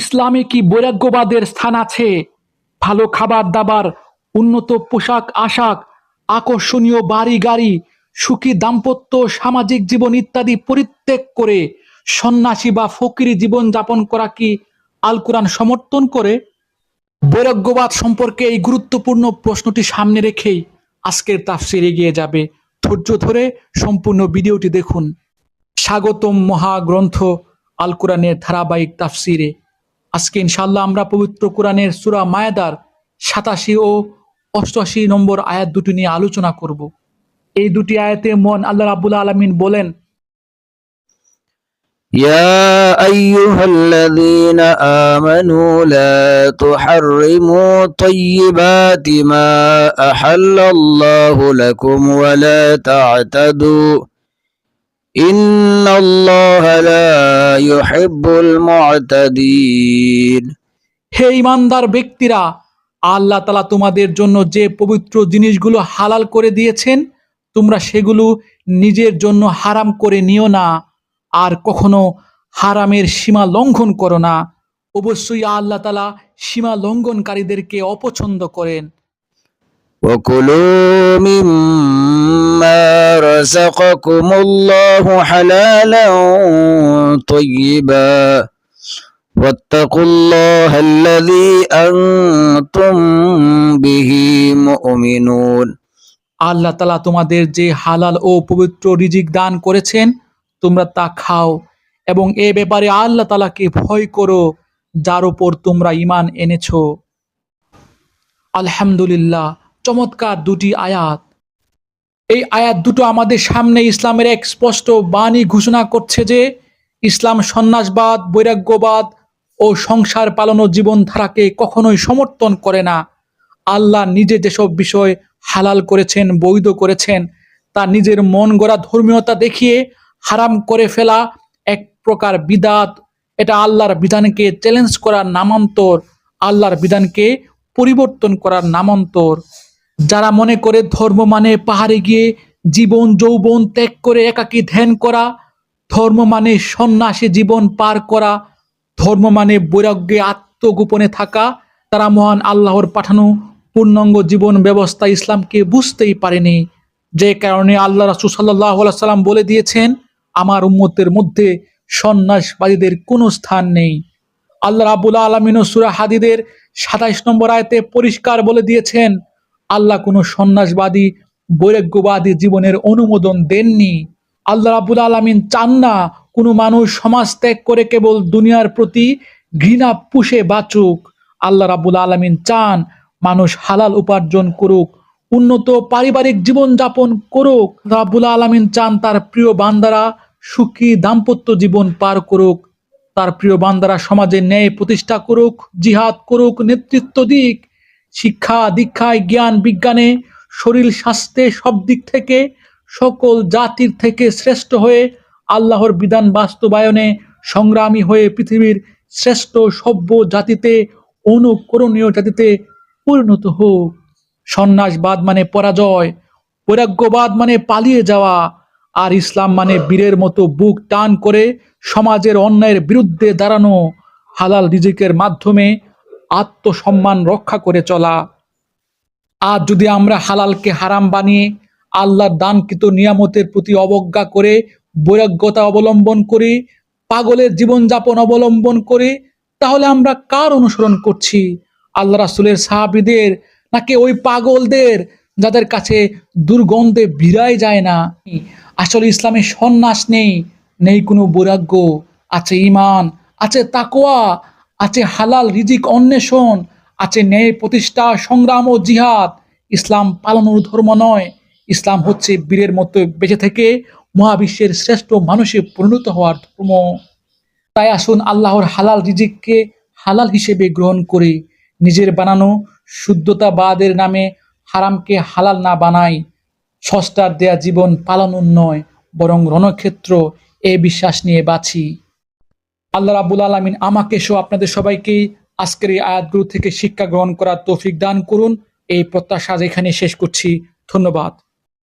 ইসলামে কি বৈরাগ্যবাদের স্থান আছে? ভালো খাবার দাবার, উন্নত পোশাক আশাক, আকর্ষণীয় বাড়ি গাড়ি, সুখী দাম্পত্য, সামাজিক জীবন ইত্যাদি পরিত্যাগ করে সন্ন্যাসী বা ফকিরি জীবন যাপন করা কি আল কোরআন সমর্থন করে? বৈরাগ্যবাদ সম্পর্কে এই গুরুত্বপূর্ণ প্রশ্নটি সামনে রেখেই আজকের তাফসির এগিয়ে যাবে। ধৈর্য ধরে সম্পূর্ণ ভিডিওটি দেখুন। স্বাগতম মহাগ্রন্থ আল কোরআনের ধারাবাহিক তাফসিরে। আজকে ইনশাল্লাহ আমরা পবিত্র কোরআনের সুরা মায়াদার সাতাশি ও অষ্টআশি নম্বর আয়াত দুটি নিয়ে আলোচনা করব এই দুটি আয়াতে মন আল্লাহ রাবুল আলমিন বলেন يا أيها الذين آمنوا لا تحرموا طيبات ما أحل الله لكم ولا تعتدوا إن الله لا يحب المعتدين হে ইমানদার ব্যক্তিরা আল্লাহ তালা তোমাদের জন্য যে পবিত্র জিনিসগুলো হালাল করে দিয়েছেন তোমরা সেগুলো নিজের জন্য হারাম করে নিও না আর কখনো হারামের সীমা লঙ্ঘন করো না অবশ্যই আল্লাহ তালা সীমা লঙ্ঘনকারীদেরকে অপছন্দ করেন وكلوا مما رزقكم الله حلالا طيبا واتقوا الله الذي أنتم به مؤمنون আল্লাহ তালা তোমাদের যে হালাল ও পবিত্র রিজিক দান করেছেন তোমরা তা খাও এবং এ ব্যাপারে আল্লাহ তালাকে ভয় করো যার উপর তোমরা ইমান এনেছো আলহামদুলিল্লাহ চমৎকার দুটি আয়াত এই আয়াত দুটো আমাদের সামনে ইসলামের এক স্পষ্ট বাণী ঘোষণা করছে যে ইসলাম সন্ন্যাসবাদ, বৈরাগ্যবাদ ও সংসার পালন ও জীবনধারাকে কখনোই সমর্থন করে না। আল্লাহ নিজে যেসব বিষয় হালাল করেছেন, বৈধ করেছেন, তা নিজের মন গড়া ধর্মীয়তা দেখিয়ে হারাম করে ফেলা এক প্রকার বিদাত। এটা আল্লাহর বিধানকে চ্যালেঞ্জ করার নামান্তর, আল্লাহর বিধানকে পরিবর্তন করার নামান্তর। যারা মনে করে ধর্ম মানে পাহাড়ে গিয়ে জীবন, যৌবন ত্যাগ করে একাকী ধ্যান করা, ধর্ম মানে সন্ন্যাসী জীবন পার করা, ধর্ম মানে বৈরাগ্যে আত্মগোপনে থাকা, তারা মহান আল্লাহর পাঠানো পূর্ণাঙ্গ জীবন ব্যবস্থা ইসলামকে বুঝতেই পারেনি। যে কারণে আল্লাহ রাসুল সাল্লাহ সাল্লাম বলে দিয়েছেন, আমার উম্মতের মধ্যে সন্ন্যাসবাদীদের কোনো স্থান নেই। আল্লাহ রাবুল আলমিন সুরা হাদিদের সাতাইশ নম্বর আয়তে পরিষ্কার বলে দিয়েছেন আল্লাহ কোনো সন্ন্যাসবাদী, বৈরাগ্যবাদী জীবনের অনুমোদন দেননি। আল্লাহ রাবুল আলমিন চান না কোনো মানুষ সমাজ ত্যাগ করে কেবল দুনিয়ার প্রতি ঘৃণা পুষে বাঁচুক। আল্লাহ রাবুল আলমিন চান মানুষ হালাল উপার্জন করুক, উন্নত পারিবারিক জীবন যাপন করুক রাবুল আলমিন চান তার প্রিয় বান্দারা সুখী দাম্পত্য জীবন পার করুক, তার প্রিয় বান্দারা সমাজে ন্যায় প্রতিষ্ঠা করুক, জিহাদ করুক, নেতৃত্ব দিক। শিক্ষা, দীক্ষায়, জ্ঞান, বিজ্ঞানে শরীর স্বাস্থ্যে সব দিক থেকে সকল জাতির থেকে শ্রেষ্ঠ হয়ে আল্লাহর বিধান বাস্তবায়নে সংগ্রামী হয়ে পৃথিবীর শ্রেষ্ঠ সভ্য জাতিতে, অনুকরণীয় জাতিতে পরিণত হোক। সন্ন্যাসবাদ মানে পরাজয়, বৈরাগ্যবাদ মানে পালিয়ে যাওয়া, আর ইসলাম মানে বীরের মতো বুক টান করে সমাজের অন্যায়ের বিরুদ্ধে দাঁড়ানো। হালাল রিজিকের মাধ্যমে আত্মসম্মান রক্ষা করে চলা। আর যদি আমরা হালালকে হারাম বানিয়ে আল্লাহর দানকৃত নিয়ামতের প্রতি অবজ্ঞা করে, বৈরাগ্যতা অবলম্বন করি, পাগলের জীবনযাপন অবলম্বন করি, তাহলে আমরা কার অনুসরণ করছি? আল্লাহ রাসুলের সাহাবিদের নাকি ওই পাগলদের যাদের কাছে দুর্গন্ধে বিরাই যায় না? আসলে ইসলামে সন্ন্যাস নেই নেই কোনো বৈরাগ্য, আছে ইমান আছে তাকোয়া আছে হালাল রিজিক অন্বেষণ, আছে ন্যায় প্রতিষ্ঠা, সংগ্রাম ও জিহাদ। ইসলাম পালনের ধর্ম নয়। ইসলাম হচ্ছে বীরের মতো বেঁচে থেকে মহাবিশ্বের শ্রেষ্ঠ মানুষে পরিণত হওয়ার ধর্ম। তাই আসুন আল্লাহর হালাল রিজিককে হালাল হিসেবে গ্রহণ করে। নিজের বানানো শুদ্ধতাবাদের নামে হারামকে হালাল না বানাই। সস্তার দেয়া জীবন পালন নয়, বরং রণক্ষেত্র এ বিশ্বাস নিয়ে বাঁচি। আল্লাহ রাবুল আলমিন আমাকে সহ আপনাদের সবাইকেই আজকের এই আয়াতগুলো থেকে শিক্ষা গ্রহণ করার তৌফিক দান করুন। এই প্রত্যাশা এখানে শেষ করছি। ধন্যবাদ।